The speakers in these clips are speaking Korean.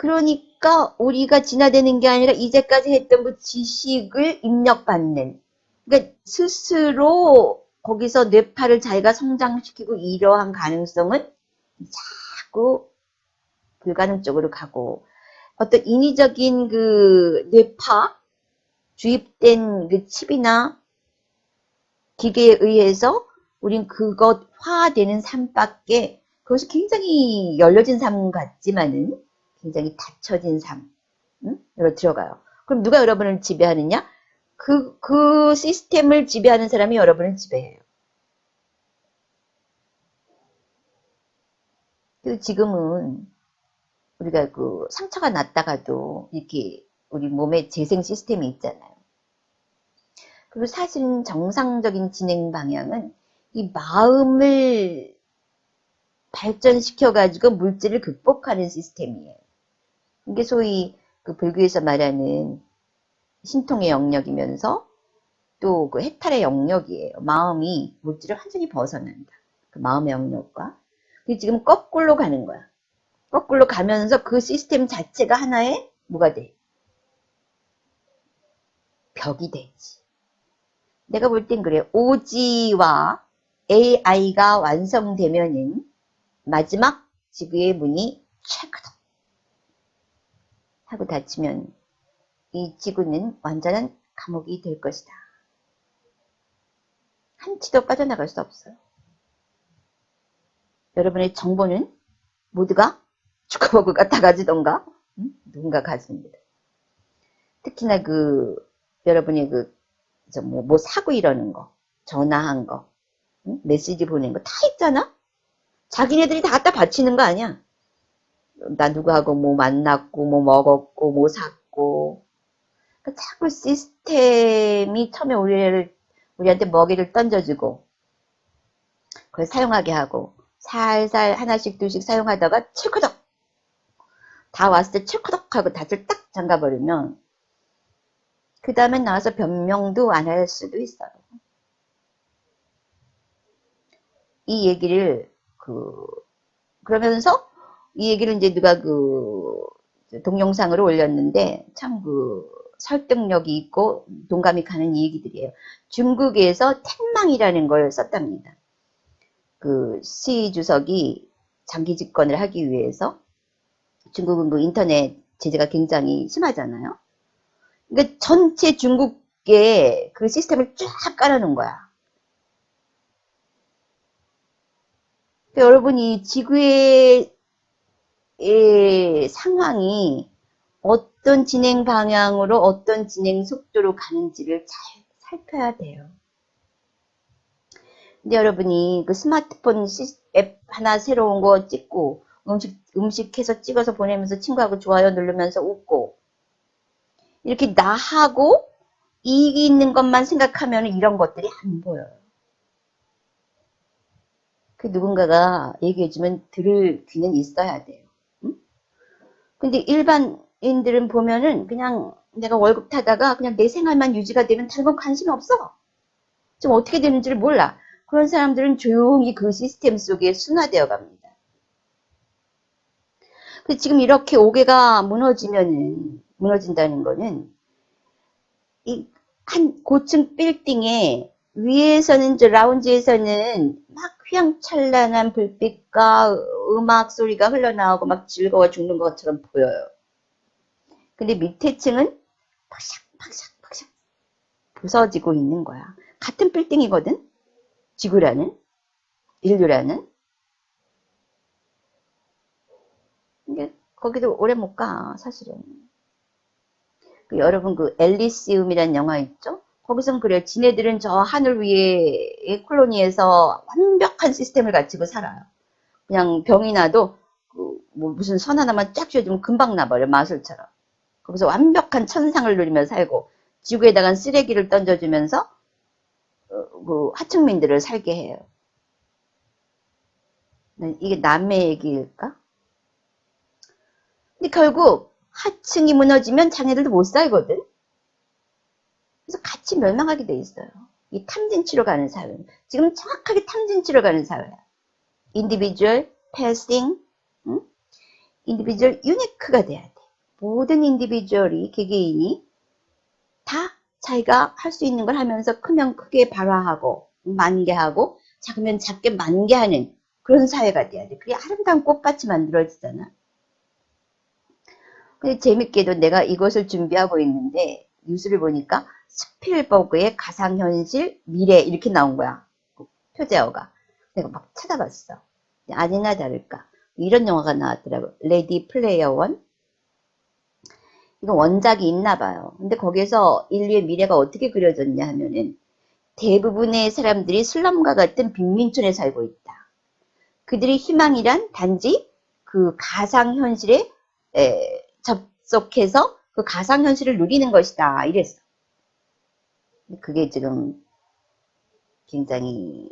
그러니까 우리가 진화되는 게 아니라 이제까지 했던 그 지식을 입력받는. 그러니까 스스로 거기서 뇌파를 자기가 성장시키고 이러한 가능성은 자꾸 불가능 쪽으로 가고 어떤 인위적인 그 뇌파 주입된 그 칩이나 기계에 의해서 우린 그것 화되는 삶밖에 그것이 굉장히 열려진 삶 같지만은 굉장히 닫혀진 삶, 응? 으로 들어가요. 그럼 누가 여러분을 지배하느냐? 그, 그 시스템을 지배하는 사람이 여러분을 지배해요. 그래서 지금은 우리가 그 상처가 났다가도 이렇게 우리 몸에 재생 시스템이 있잖아요. 그리고 사실은 정상적인 진행 방향은 이 마음을 발전시켜가지고 물질을 극복하는 시스템이에요. 이게 소위 그 불교에서 말하는 신통의 영역이면서 또 그 해탈의 영역이에요. 마음이 물질을 완전히 벗어난다. 그 마음의 영역과. 그게 지금 거꾸로 가는 거야. 거꾸로 가면서 그 시스템 자체가 하나의 뭐가 돼? 벽이 되지. 내가 볼 땐 그래. OG와 AI가 완성되면은 마지막 지구의 문이 하고 닫히면 이 지구는 완전한 감옥이 될 것이다. 한치도 빠져나갈 수 없어요. 여러분의 정보는 모두가 주커버그가 다 가지던가 응? 누군가 가집니다. 특히나 그 여러분이 그 뭐, 뭐 사고 이러는 거, 전화한 거, 응? 메시지 보낸 거 다 있잖아? 자기네들이 다 갖다 바치는 거 아니야? 나 누구하고 뭐 만났고, 뭐 먹었고, 뭐 샀고. 그러니까 자꾸 시스템이 처음에 우리를, 우리한테 먹이를 던져주고, 그걸 사용하게 하고, 살살 하나씩 둘씩 사용하다가 칠커덕! 다 왔을 때 칠커덕 하고 닫을 딱 잠가버리면, 그 다음에 나와서 변명도 안 할 수도 있어요. 이 얘기를 그 그러면서 이 얘기를 이제 누가 그 동영상으로 올렸는데 참 그 설득력이 있고 동감이 가는 이 얘기들이에요. 중국에서 텐망이라는 걸 썼답니다. 그 시 주석이 장기 집권을 하기 위해서 중국은 그 인터넷 제재가 굉장히 심하잖아요. 그러니까 전체 중국에 그 시스템을 쫙 깔아놓은 거야. 그러니까 여러분이 지구의 상황이 어떤 진행 방향으로 어떤 진행 속도로 가는지를 잘 살펴야 돼요. 근데 여러분이 그 스마트폰 앱 하나 새로운 거 찍고 음식 음식해서 찍어서 보내면서 친구하고 좋아요 누르면서 웃고 이렇게 나하고 이익이 있는 것만 생각하면 이런 것들이 안 보여요. 그 누군가가 얘기해주면 들을 귀는 있어야 돼요. 응? 근데 일반인들은 보면은 그냥 내가 월급 타다가 그냥 내 생활만 유지가 되면 다른 건 관심이 없어. 좀 어떻게 되는지를 몰라. 그런 사람들은 조용히 그 시스템 속에 순화되어 갑니다. 근데 지금 이렇게 5개가 무너지면은, 무너진다는 거는, 이, 한 고층 빌딩에 위에서는, 저 라운지에서는 막 휘황찬란한 불빛과 음악 소리가 흘러나오고 막 즐거워 죽는 것처럼 보여요. 근데 밑에 층은 팍샥, 팍샥, 팍샥 부서지고 있는 거야. 같은 빌딩이거든? 지구라는, 인류라는. 이게 거기도 오래 못 가, 사실은. 그 여러분 그 앨리시움이라는 영화 있죠? 거기선 그래요. 지네들은 저 하늘 위에 콜로니에서 완벽한 시스템을 갖추고 살아요. 그냥 병이 나도 그뭐 무슨 선 하나만 쫙 쥐어주면 금방 나버려 마술처럼. 거기서 완벽한 천상을 누리며 살고 지구에다가 쓰레기를 던져주면서 어, 그 하층민들을 살게 해요. 네, 이게 남의 얘기일까? 근데 결국 하층이 무너지면 자네들도 못 살거든. 그래서 같이 멸망하게 돼 있어요. 이 탐진치로 가는 사회는. 지금 정확하게 탐진치로 가는 사회야. individual, passing, 응? 인디비주얼 유니크가 돼야 돼. 모든 인디비주얼이 개개인이 다 자기가 할 수 있는 걸 하면서 크면 크게 발화하고 만개하고 작으면 작게 만개하는 그런 사회가 돼야 돼. 그게 아름다운 꽃같이 만들어지잖아. 근데 재밌게도 내가 이것을 준비하고 있는데 뉴스를 보니까 스필버그의 가상현실 미래 이렇게 나온 거야. 그 표제어가. 내가 막 찾아봤어. 아니나 다를까. 이런 영화가 나왔더라고. 레디 플레이어 원. 이거 원작이 있나 봐요. 근데 거기서 인류의 미래가 어떻게 그려졌냐 하면은 대부분의 사람들이 슬럼과 같은 빈민촌에 살고 있다. 그들의 희망이란 단지 그 가상현실에 에, 접속해서 그 가상현실을 누리는 것이다. 이랬어. 그게 지금 굉장히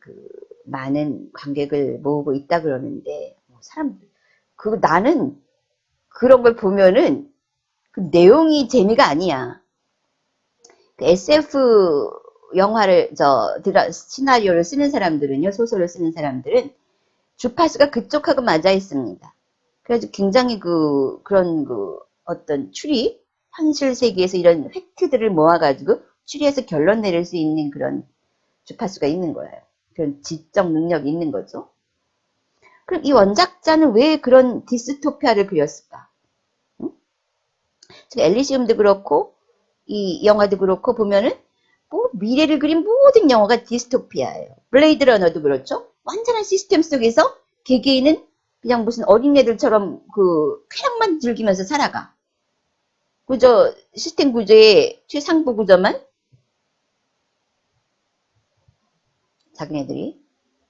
그 많은 관객을 모으고 있다 그러는데 뭐 사람들 그 나는 그런 걸 보면은 그 내용이 재미가 아니야. 그 SF 영화를 저 드라 시나리오를 쓰는 사람들은요 소설을 쓰는 사람들은 주파수가 그쪽하고 맞아 있습니다. 그래서 굉장히 그 그런 그 어떤 추리 현실 세계에서 이런 팩트들을 모아가지고 추리해서 결론 내릴 수 있는 그런 주파수가 있는 거예요. 그런 지적 능력이 있는 거죠. 그럼 이 원작자는 왜 그런 디스토피아를 그렸을까? 응? 엘리시움도 그렇고 이 영화도 그렇고 보면은 뭐 미래를 그린 모든 영화가 디스토피아예요. 블레이드 러너도 그렇죠. 완전한 시스템 속에서 개개인은 그냥 무슨 어린애들처럼 그 쾌락만 즐기면서 살아가. 그저 시스템 구조의 최상부 구조만 자기네들이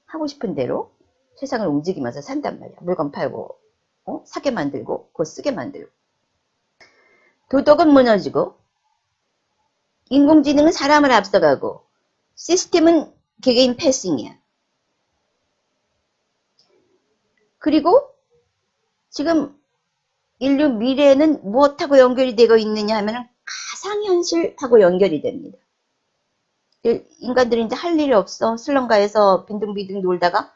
하고 싶은 대로 세상을 움직이면서 산단 말이야. 물건 팔고, 어? 사게 만들고, 그거 쓰게 만들고. 도덕은 무너지고, 인공지능은 사람을 앞서가고, 시스템은 개개인 패싱이야. 그리고 지금 인류 미래는 무엇하고 연결이 되고 있느냐 하면 가상현실하고 연결이 됩니다. 인간들이 이제 할 일이 없어. 슬럼가에서 빈둥빈둥 놀다가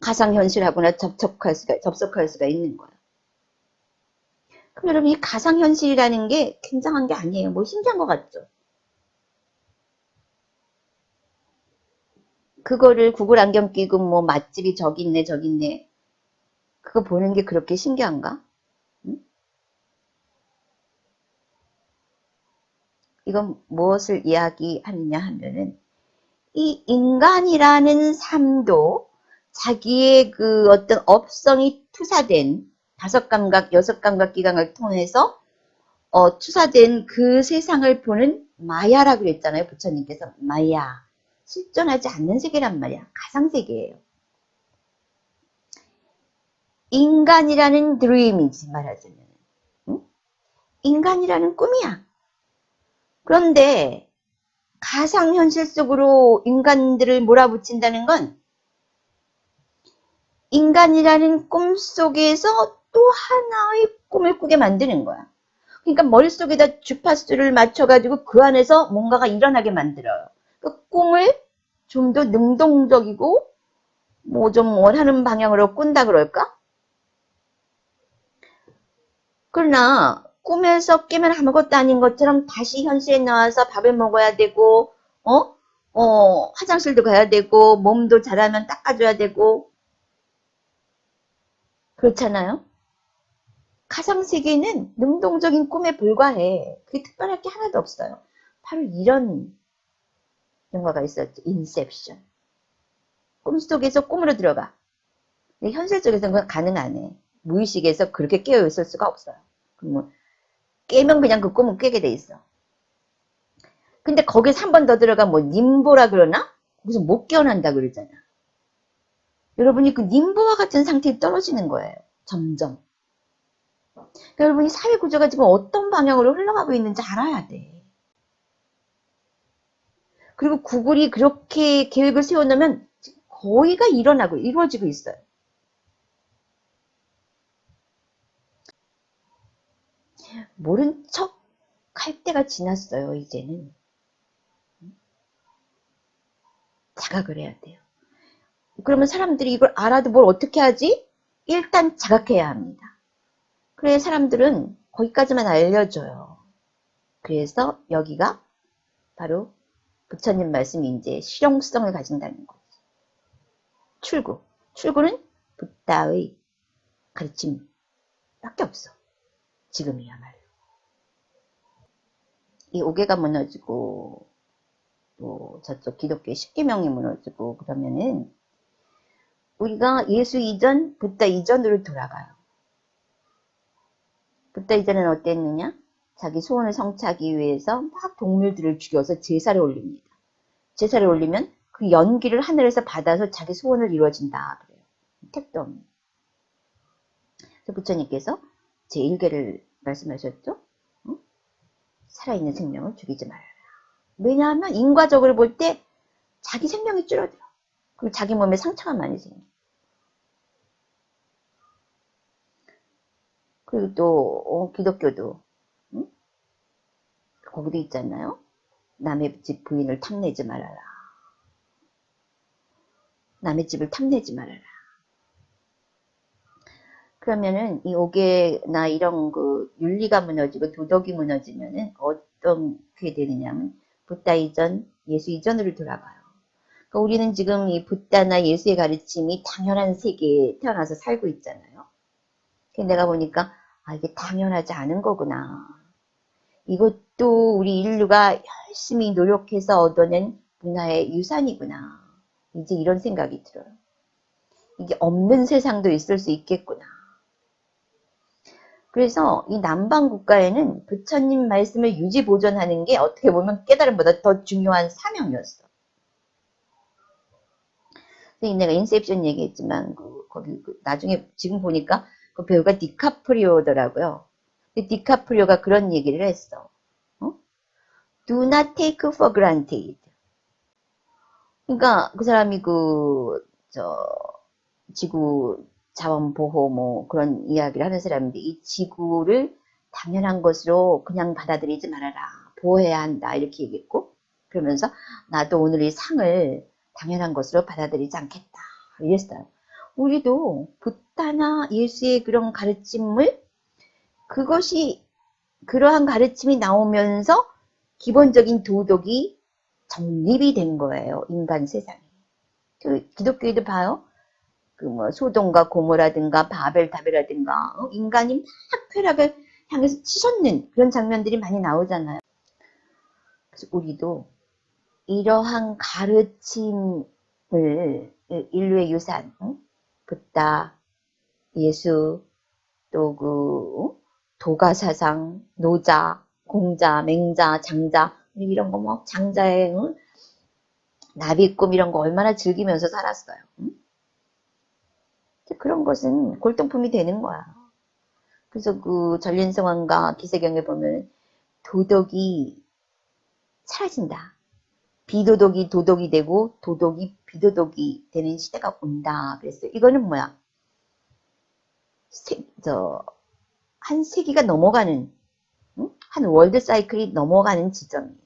가상현실하고나 접촉할 수가, 접속할 수가 있는 거야. 그럼 여러분, 이 가상현실이라는 게 굉장한 게 아니에요. 뭐 신기한 것 같죠? 그거를 구글 안경 끼고 뭐 맛집이 저기 있네, 저기 있네. 그거 보는 게 그렇게 신기한가? 이건 무엇을 이야기하느냐 하면은 이 인간이라는 삶도 자기의 그 어떤 업성이 투사된 다섯 감각, 여섯 감각 기관을 통해서 어, 투사된 그 세상을 보는 마야라 그랬잖아요. 부처님께서 마야. 실존하지 않는 세계란 말이야. 가상세계예요. 인간이라는 드림이지 말하자면 응? 인간이라는 꿈이야. 그런데 가상현실 속으로 인간들을 몰아붙인다는 건 인간이라는 꿈 속에서 또 하나의 꿈을 꾸게 만드는 거야. 그러니까 머릿속에다 주파수를 맞춰가지고 그 안에서 뭔가가 일어나게 만들어요. 그 꿈을 좀 더 능동적이고 뭐 좀 원하는 방향으로 꾼다 그럴까? 그러나 꿈에서 깨면 아무것도 아닌 것처럼 다시 현실에 나와서 밥을 먹어야 되고, 어? 어, 화장실도 가야 되고, 몸도 자라면 닦아줘야 되고, 그렇잖아요? 가상세계는 능동적인 꿈에 불과해. 그게 특별할 게 하나도 없어요. 바로 이런 영화가 있었죠. 인셉션. 꿈속에서 꿈으로 들어가. 근데 현실적에서는 그건 가능하네. 무의식에서 그렇게 깨어 있을 수가 없어요. 뭐 깨면 그냥 그 꿈은 깨게 돼 있어. 근데 거기서 한 번 더 들어가 뭐 님보라 그러나? 거기서 못 깨어난다 그러잖아. 여러분이 그 님보와 같은 상태에 떨어지는 거예요. 점점. 그러니까 여러분이 사회 구조가 지금 어떤 방향으로 흘러가고 있는지 알아야 돼. 그리고 구글이 그렇게 계획을 세워놓으면 거의가 일어나고 이루어지고 있어요. 모른 척 할 때가 지났어요, 이제는. 자각을 해야 돼요. 그러면 사람들이 이걸 알아도 뭘 어떻게 하지? 일단 자각해야 합니다. 그래 사람들은 거기까지만 알려줘요. 그래서 여기가 바로 부처님 말씀이 이제 실용성을 가진다는 거지. 출구. 출구는 부다의 가르침 밖에 없어. 지금이야말로. 이 오개가 무너지고 또 저쪽 기독교의 십계명이 무너지고 그러면은 우리가 예수 이전, 부다 이전으로 돌아가요. 부다 이전은 어땠느냐? 자기 소원을 성취하기 위해서 막 동물들을 죽여서 제사를 올립니다. 제사를 올리면 그 연기를 하늘에서 받아서 자기 소원을 이루어진다. 그래요. 택도 없는. 부처님께서 제1계를 말씀하셨죠? 응? 살아있는 생명을 죽이지 말아라. 왜냐하면 인과적으로 볼 때 자기 생명이 줄어들어. 그리고 자기 몸에 상처가 많이 생겨. 그리고 또 어, 기독교도 응? 거기도 있잖아요. 남의 집 부인을 탐내지 말아라. 남의 집을 탐내지 말아라. 그러면은 이 오개나 이런 그 윤리가 무너지고 도덕이 무너지면은 어떻게 되느냐면 부다 이전, 예수 이전으로 돌아가요. 그러니까 우리는 지금 이 부다나 예수의 가르침이 당연한 세계에 태어나서 살고 있잖아요. 근데 내가 보니까 아 이게 당연하지 않은 거구나. 이것도 우리 인류가 열심히 노력해서 얻어낸 문화의 유산이구나. 이제 이런 생각이 들어요. 이게 없는 세상도 있을 수 있겠구나. 그래서 이 남방 국가에는 부처님 말씀을 유지 보존하는 게 어떻게 보면 깨달음보다 더 중요한 사명이었어. 내가 인셉션 얘기했지만 그 거기 그 나중에 지금 보니까 그 배우가 디카프리오더라고요. 디카프리오가 그런 얘기를 했어. 어? Do not take for granted. 그러니까 그 사람이 그 저 지구 자원 보호 뭐 그런 이야기를 하는 사람인데 이 지구를 당연한 것으로 그냥 받아들이지 말아라. 보호해야 한다. 이렇게 얘기했고 그러면서 나도 오늘 이 상을 당연한 것으로 받아들이지 않겠다. 이랬어요. 우리도 부다나 예수의 그런 가르침을 그것이 그러한 가르침이 나오면서 기본적인 도덕이 정립이 된 거예요. 인간 세상에. 그 기독교에도 봐요. 그 뭐 소돔과 고모라든가 바벨탑이라든가 어? 인간이 막 쾌락을 향해서 치솟는 그런 장면들이 많이 나오잖아요. 그래서 우리도 이러한 가르침을 인류의 유산, 응? 부다, 예수, 또 그 도가 사상, 노자, 공자, 맹자, 장자 이런 거 뭐 장자의 응? 나비꿈 이런 거 얼마나 즐기면서 살았어요. 응? 그런 것은 골동품이 되는 거야. 그래서 그 전륜성왕과 기세경에 보면 도덕이 사라진다. 비도덕이 도덕이 되고 도덕이 비도덕이 되는 시대가 온다. 그랬어요. 이거는 뭐야? 세, 저, 한 세기가 넘어가는, 응? 한 월드 사이클이 넘어가는 지점이에요.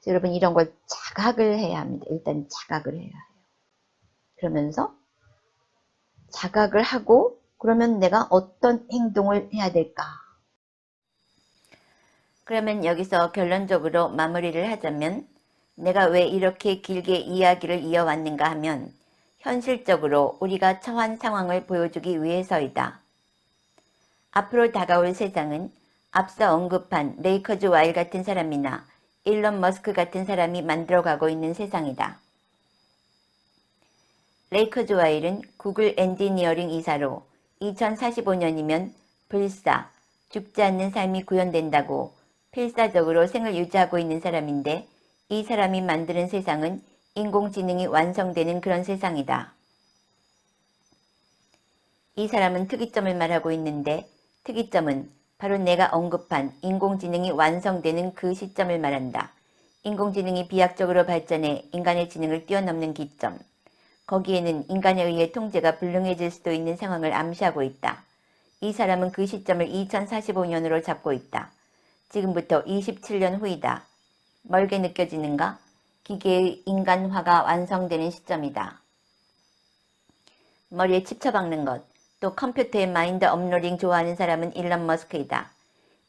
그래서 여러분 이런 걸 자각을 해야 합니다. 일단 자각을 해야 해요. 그러면서 자각을 하고 그러면 내가 어떤 행동을 해야 될까? 그러면 여기서 결론적으로 마무리를 하자면 내가 왜 이렇게 길게 이야기를 이어왔는가 하면 현실적으로 우리가 처한 상황을 보여주기 위해서이다. 앞으로 다가올 세상은 앞서 언급한 레이커즈 와일 같은 사람이나 일론 머스크 같은 사람이 만들어가고 있는 세상이다. 레이커즈 와일은 구글 엔지니어링 이사로 2045년이면 불사, 죽지 않는 삶이 구현된다고 필사적으로 생을 유지하고 있는 사람인데 이 사람이 만드는 세상은 인공지능이 완성되는 그런 세상이다. 이 사람은 특이점을 말하고 있는데 특이점은 바로 내가 언급한 인공지능이 완성되는 그 시점을 말한다. 인공지능이 비약적으로 발전해 인간의 지능을 뛰어넘는 기점. 거기에는 인간에 의해 통제가 불능해질 수도 있는 상황을 암시하고 있다. 이 사람은 그 시점을 2045년으로 잡고 있다. 지금부터 27년 후이다. 멀게 느껴지는가? 기계의 인간화가 완성되는 시점이다. 머리에 칩 쳐박는 것, 또 컴퓨터에 마인드 업로딩 좋아하는 사람은 일론 머스크이다.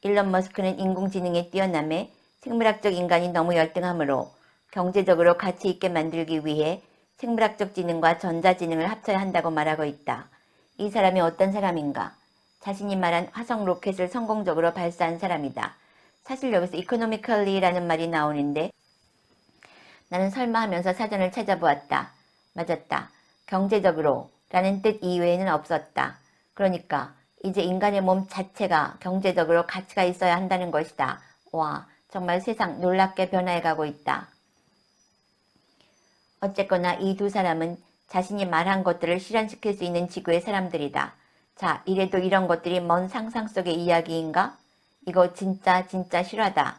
일론 머스크는 인공지능에 뛰어남에 생물학적 인간이 너무 열등하므로 경제적으로 가치 있게 만들기 위해 생물학적 지능과 전자지능을 합쳐야 한다고 말하고 있다. 이 사람이 어떤 사람인가? 자신이 말한 화성 로켓을 성공적으로 발사한 사람이다. 사실 여기서 economically라는 말이 나오는데 나는 설마 하면서 사전을 찾아보았다. 맞았다. 경제적으로 라는 뜻 이외에는 없었다. 그러니까 이제 인간의 몸 자체가 경제적으로 가치가 있어야 한다는 것이다. 와, 정말 세상 놀랍게 변화해가고 있다. 어쨌거나 이 두 사람은 자신이 말한 것들을 실현시킬 수 있는 지구의 사람들이다. 자, 이래도 이런 것들이 먼 상상 속의 이야기인가? 이거 진짜 진짜 실화다.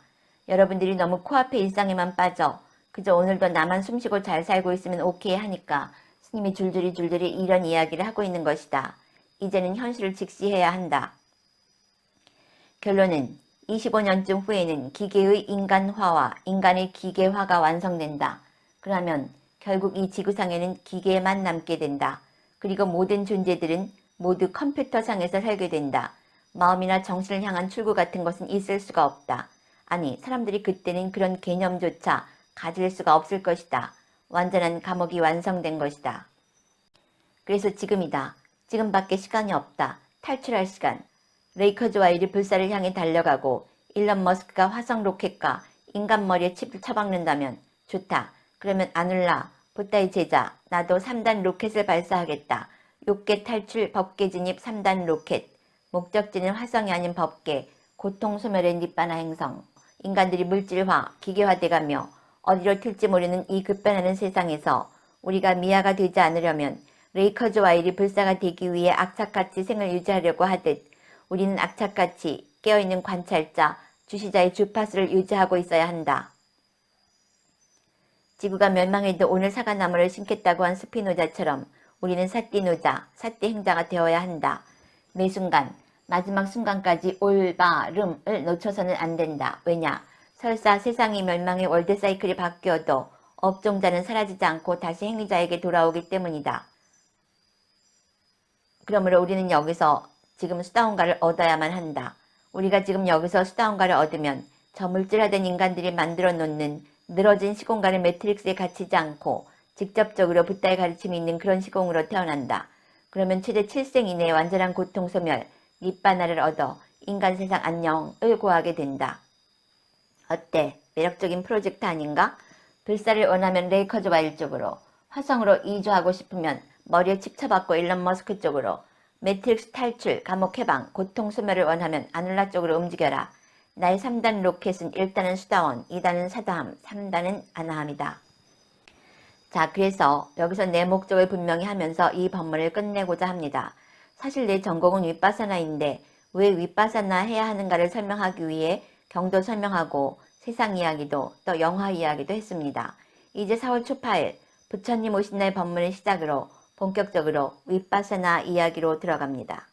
여러분들이 너무 코앞에 일상에만 빠져 그저 오늘도 나만 숨쉬고 잘 살고 있으면 오케이 하니까 스님이 줄줄이 줄줄이 이런 이야기를 하고 있는 것이다. 이제는 현실을 직시해야 한다. 결론은 25년쯤 후에는 기계의 인간화와 인간의 기계화가 완성된다. 그러면 결국 이 지구상에는 기계만 남게 된다. 그리고 모든 존재들은 모두 컴퓨터상에서 살게 된다. 마음이나 정신을 향한 출구 같은 것은 있을 수가 없다. 아니, 사람들이 그때는 그런 개념조차 가질 수가 없을 것이다. 완전한 감옥이 완성된 것이다. 그래서 지금이다. 지금밖에 시간이 없다. 탈출할 시간. 레이커즈와 이리 불사를 향해 달려가고 일론 머스크가 화성 로켓과 인간 머리에 칩을 쳐박는다면 좋다. 그러면 아눌라, 보따이 제자, 나도 3단 로켓을 발사하겠다. 욕계 탈출 법계 진입 3단 로켓. 목적지는 화성이 아닌 법계, 고통 소멸의 니바나 행성. 인간들이 물질화, 기계화돼가며 어디로 튈지 모르는 이 급변하는 세상에서 우리가 미아가 되지 않으려면 레이커즈 와일이 불사가 되기 위해 악착같이 생을 유지하려고 하듯 우리는 악착같이 깨어있는 관찰자, 주시자의 주파수를 유지하고 있어야 한다. 지구가 멸망해도 오늘 사과나무를 심겠다고 한 스피노자처럼 우리는 사띠노자, 사띠 행자가 되어야 한다. 매 순간, 마지막 순간까지 올바름을 놓쳐서는 안 된다. 왜냐? 설사 세상이 멸망의 월드사이클이 바뀌어도 업종자는 사라지지 않고 다시 행위자에게 돌아오기 때문이다. 그러므로 우리는 여기서 지금 수다원가를 얻어야만 한다. 우리가 지금 여기서 수다원가를 얻으면 저 물질화된 인간들이 만들어 놓는 늘어진 시공간의 매트릭스에 갇히지 않고 직접적으로 붓다의 가르침이 있는 그런 시공으로 태어난다. 그러면 최대 7생 이내에 완전한 고통 소멸, 니바나를 얻어 인간 세상 안녕을 구하게 된다. 어때? 매력적인 프로젝트 아닌가? 불사를 원하면 레이커즈와 일쪽으로, 화성으로 이주하고 싶으면 머리에 칩 쳐박고 일론 머스크 쪽으로, 매트릭스 탈출, 감옥 해방, 고통 소멸을 원하면 아눌라 쪽으로 움직여라. 나의 3단 로켓은 1단은 수다원, 2단은 사다함, 3단은 아나함이다. 자, 그래서 여기서 내 목적을 분명히 하면서 이 법문을 끝내고자 합니다. 사실 내 전공은 윗바사나인데 왜 윗바사나 해야 하는가를 설명하기 위해 경도 설명하고 세상 이야기도 또 영화 이야기도 했습니다. 이제 4월 초파일 부처님 오신 날 법문을 시작으로 본격적으로 윗바사나 이야기로 들어갑니다.